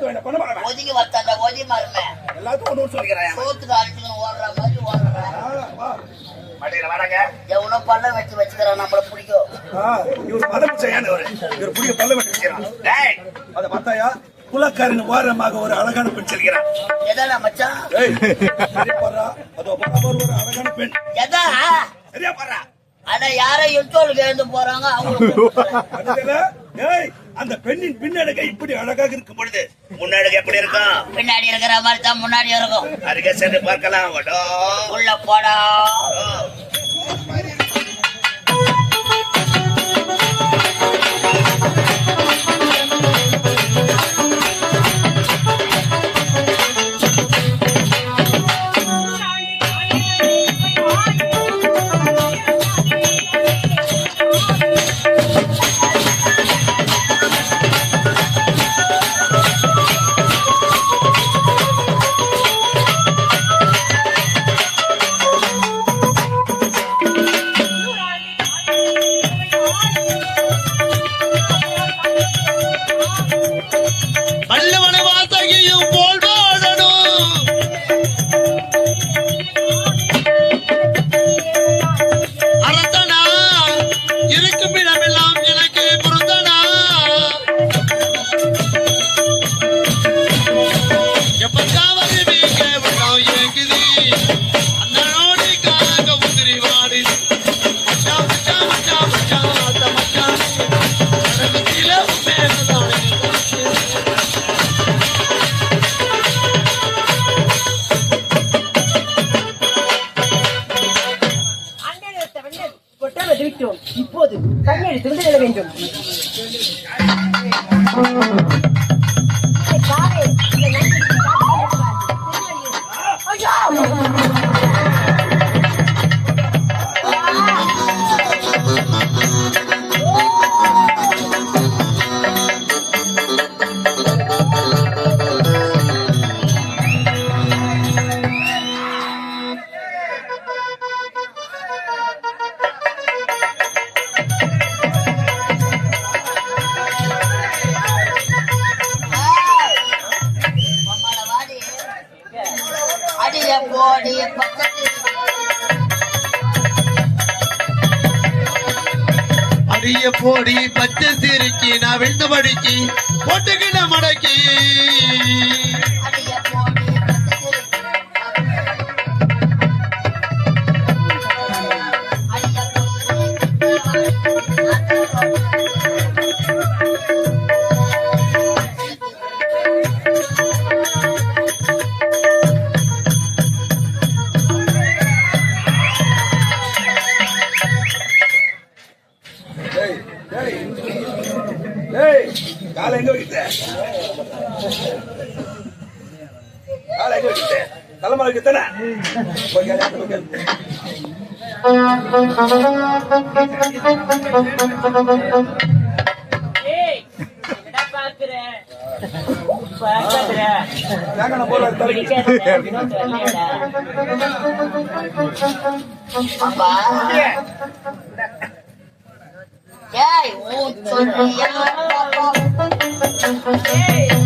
பார்த்து என்ன பண்ண மாட்டேன். ஒதுங்கி வந்தாண்டா ஒதுங்கி மாறுமே. எல்லாத்துக்கும் ஒன்று சொல்லிக்கிறேன். சோத்துக்கு அடிச்சுக்கணும் ஓடுற மாதிரி ஓடுறேன் மாட்டேங்கிற வராங்க எவனோ பல்ல வச்சு வச்சுக்கிறான் நம்மள பிடிக்கும் இவர் பதம் செய்யானவர் இவர்? புடிக்க பல்ல வெட்டி வச்சுக்கிறான். டேய். அதை பார்த்தாயா? குலக்காரின் ஓரமாக ஒரு அழகான பெண் செல்கிறான். எதாடா மச்சான்? அதோ ஒரு அழகான பெண். எதா? சரியா பாரா அட யாரோ இன்டோலுக்கு எழுந்து போறாங்க அவங்களுக்கு. அந்த பெண்ணின் பின்னடகை இப்படி அழகாக இருக்கும் பொழுது முன்னடகை எப்படி இருக்கும்? பின்னாடி இருக்கிற மாதிரி தான் முன்னாடி இருக்கும். அருகே சென்று பார்க்கலாம் உள்ள போடா. பல்லவன இப்போது தண்ணீர் திறந்து விட வேண்டும் இந்த நன்றி ஐயோ! அடிய போடி பக்கத்து அடிய போடி பச்சை சிறுக்கி நான் விழுந்து படிக்கி போட்டுக்கிட்ட மடக்கி. காலை எங்க வைக்கிட்ட காலை எங்க வைக்கிட்ட தலைமலை வைக்கத்தானே போய் கேளு, அந்த போய் கேளு.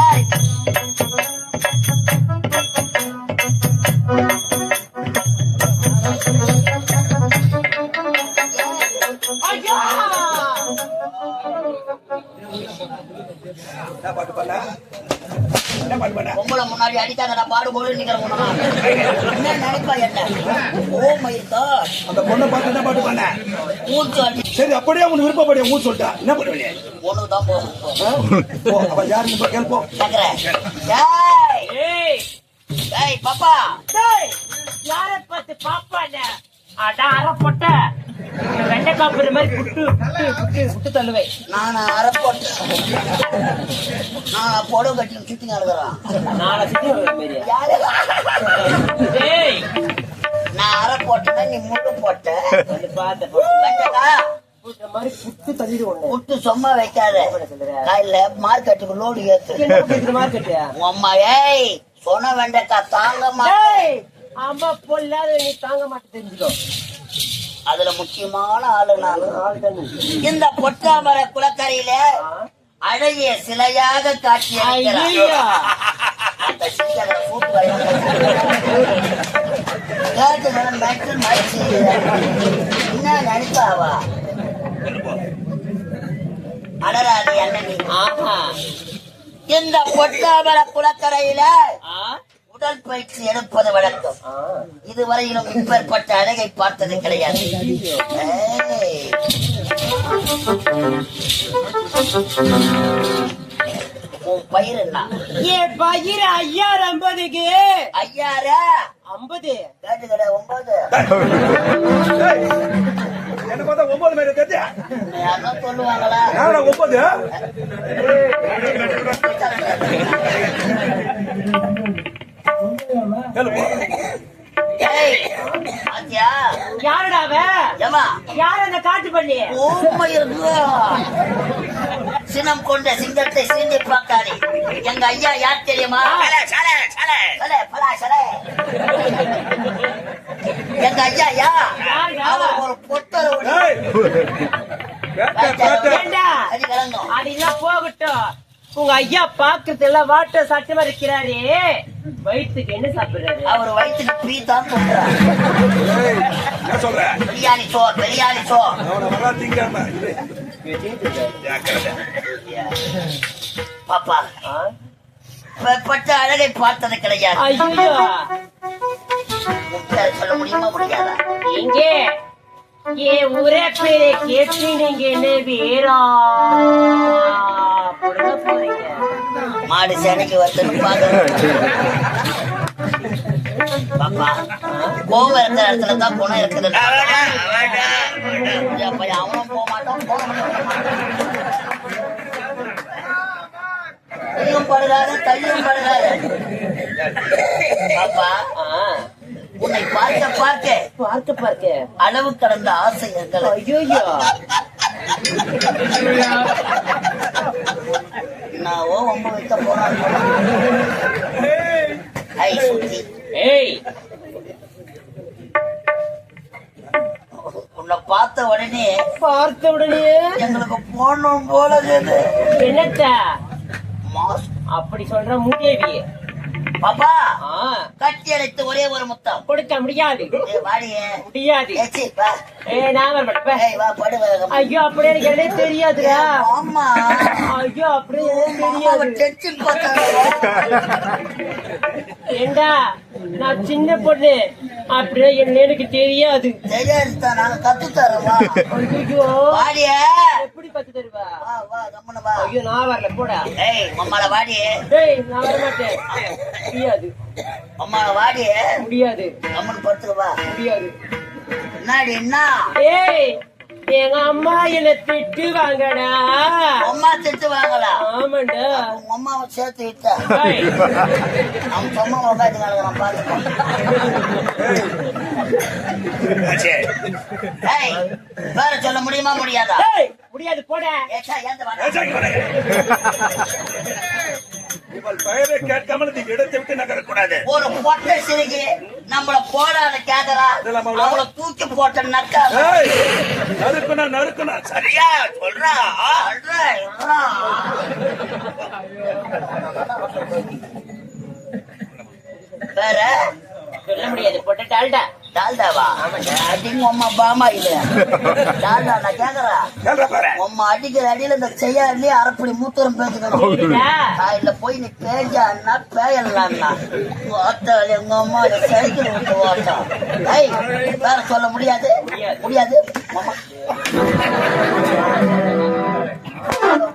ஏய், என்னடா பார்க்கிற? பார்க்காதடா. தேங்காய் போடுற தலை பிடிக்காதடா, அப்பா ஏய் ஐயோ! என்ன பண்ண நினைப்பா ஓ மை காட் அந்த பொண்ணை பார்த்து என்ன பாட்டு பண்ண சரி அப்படியே உனக்கு விருப்பப்படிய ஊர் சொல்லிட்டா என்ன பண்ணுவீங்க ஒண்ணுக்கு தான் போகும் போ அவ யாருன்னு போய் கேள்ப்போம் கேக்குறேன் ஏய் பாப்பா டேய், யாரை பார்த்து பாப்பானே? அடா, அரை பொட்டை. வெண்டைக்காய் சாப்பிடுற மாதிரி புட்டு புட்டு புட்டு புட்டு தள்ளுவேன். நான் அரை போட்டு நான் புடவை கட்டி சுத்தி நடக்கிறேன் நாளை சுத்தி நான் அரை போட்டேன்னா நீ முள்ளு போட்ட. பார்த்த வெண்டைக்கா? புட்டு சும்மா வைக்காத. காலையில மார்க்கெட்டுக்கு லோடு ஏத்து. உன் அம்மா ஏய் சொன்ன வெண்டைக்கா தாங்க மாட்டேன். அம்மா பொல்லாத நீ தாங்க மாட்டே தெரிஞ்சுக்கோ. அதுல முக்கியமான ஆளு நான். இந்த பொட்டாமர குளக்கரையில அழகிய சிலையாக காட்சி என்ன நினைப்பாவா அடராதி அண்ணனி. இந்த பொட்டாமர குளக்கரையில ஆ உடல் பயிற்சி எடுப்பது வழக்கம். இதுவரையிலும் இப்பேற்பட்ட அழகை பார்த்தது கிடையாது. பயிர் என்ன? ஏ பயிர் ஐயாறு ஐம்பதுக்கு? ஐயாரா ஐம்பது. கேட்டுக்கட ஒன்பது. என்ன பார்த்தா ஒன்பது தெரிஞ்சா யாரும் சொல்லுவாங்களா? ஒன்பது? யார் அந்த காட்டு பண்ணி ஊமை இருக்கு சினம் கொண்ட சிங்கத்தை சீண்டி பார்க்காதே. எங்க ஐயா யார் தெரியுமா. எங்க ஐயா யா? அவர் ஒரு பொட்டரோடு ஏய். பேட்ட, பேட்ட. ஏண்டா? அடி கலங்கும். அதெல்லாம் போகட்டும். உங்க ஐயா பாக்குறது எல்லாம் வாட்ட சட்டமா இருக்கிறாரே. வயிற்றுக்கு என்ன சாப்பிடுறாரு அவர் வயிற்றுக்கு பீ தான் சொல்றார். ஏய், என்ன சொல்ற பிரியாணி சோர் பிரியாணி திங்காம. ஜாக்கிரதை. பாப்பா? பட்ட அழகை பார்த்தது கிடையாது. பேரை சொல்ல முடியுமா முடியாதா? எங்கே? பேரை கேட்டு நீங்க என்ன வேறா மாடு சேனைக்கு வந்து பாக்க பாப்பா கோவம் இருக்கிற இடத்துல தான் குணம் இருக்குது. அவனும் போக மாட்டான் போக மாட்டான். படுகாத கையும் படுகாத. பாப்பா உன்னை பார்க்க பார்க்க பார்க்க பார்க்க. அளவு கடந்த ஆசை எங்களை. ஐயோ நான் ஓ ஒம்ப வைக்க போறான் ஐ சுத்தி ஏய். உன்னை பார்த்த உடனே பார்த்த உடனே? எங்களுக்கு போகணும் போல என்னத்த? மாஸ். அப்படி சொல்ற மூதேவி. பாப்பா ஆ, கட்டி அடைத்து ஒரே ஒரு முத்தம். கொடுக்க முடியாது. முடியாது. ஐயோ அப்படியே எனக்கு என்ன தெரியாதுடா. ஆமா ஐயோ அப்படியே டென்ஷன் ஏண்டா நான் சின்ன பொண்ணு. அப்படியே என்ன எனக்கு தெரியாது. தெரியாது தான் நாங்க கத்து தரோம் ஐயோ வாடியே. எப்படி பத்து தருவா? வா வா வா. ஐயோ நான் வரல போடா. ஏய் மம்மால வாடியே. டேய் நான் வர மாட்டேன் முடியாது மம்மால வாடியே. முடியாது. கம்முன்னு படுத்துக்க வா. முடியாது. என்னடி என்ன? ஏய் எங்க அம்மா என்ன திட்டுவாங்கடா அம்மா திட்டு வாங்கலா? ஆமாண்டா. உங்க அம்மாவை சேர்த்து விட்டா. அவன் சும்மா உட்காந்து நான் பாத்துக்கோ வேற சொல்ல முடியுமா முடியாதா? ஏய், முடியாது போடா. ஏச்சா ஏந்து வா ஏச்சாக்கி வரேன். இவள் பெயரை கேட்காமல் நீ இடத்தை விட்டு நகரக்கூடாது. ஒரு பொட்டை சிறுகி நம்மள போடாத அவ்வளவு? அவளை தூக்கி போட்ட நக்கா ஏய், நறுக்குனா நறுக்குனா சரியா சொல்றா. அல்றா, இல்றா. வேற சொல்ல முடியாது போட்டுட்டாள்டா டால்டாவா? அடிங்க அம்மா பாமா இல்ல டால்டா நான் கேக்குறா கேள்ற பாரு உம்மா அடிக்கிற அடியில இந்த செய்யாருலயே அரைப்படி மூத்தரம் பேசுகிறேன் சரிடா? இல்ல போய் நீ பேஞ்சான்னா பேயலான்னா. ஓட்டாள் எங்க அம்மா இதை சைக்கிள் விட்டு ஓட்டம் ஐய் வேற சொல்ல முடியாது? முடியாது?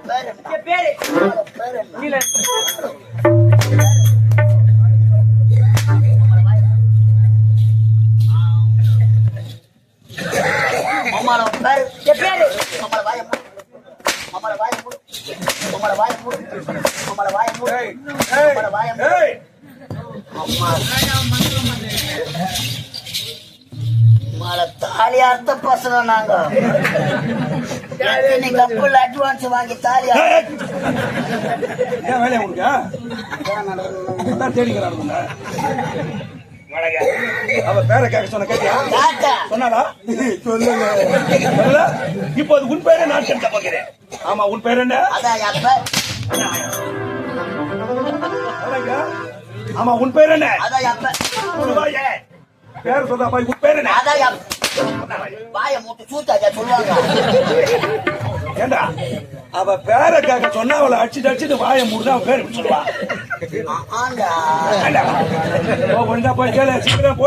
பேர் பேரு அவ பேர் என்ன? நீலன். மாமாவோட பேர் என் பேரு மாமாவோட வாயை மூடு. மாமாவோட வாயை மூடு. மாமாவோட வாயை மூடு. மாமாவோட வாயை மூடு. ஏய், மாமாவோட வாயை மூடு. ஏய், அம்மா. மால தாலி அறுத்த பசங்க நாங்க கப்பல் அட்வான்ஸ் வாங்கி தாலி. ஏன் வேலையா. அவ பேரை கேட்க சொன்ன கேட்டியா? கேட்டா சொன்னாடா சொல்லுங்க. சொல்லல? இப்போ அது உன் பேரே நான் போகிறேன். ஆமா உன் பேர் என்ன. ஆமா உன் பேர் என்ன. பேர் சொல்றா உன் பேர் என்ன? வாய மூட்டு சூத்தாச்சா சொல்லுவாங்க. ஏண்டா? அவ பேரை கேட்க சொன்னா அவளை அடிச்சுட்டு அடிச்சுட்டு வாயை மூடுதான் அவன் பேர் சொல்லுவா? போய் கேளு சீக்கிரம்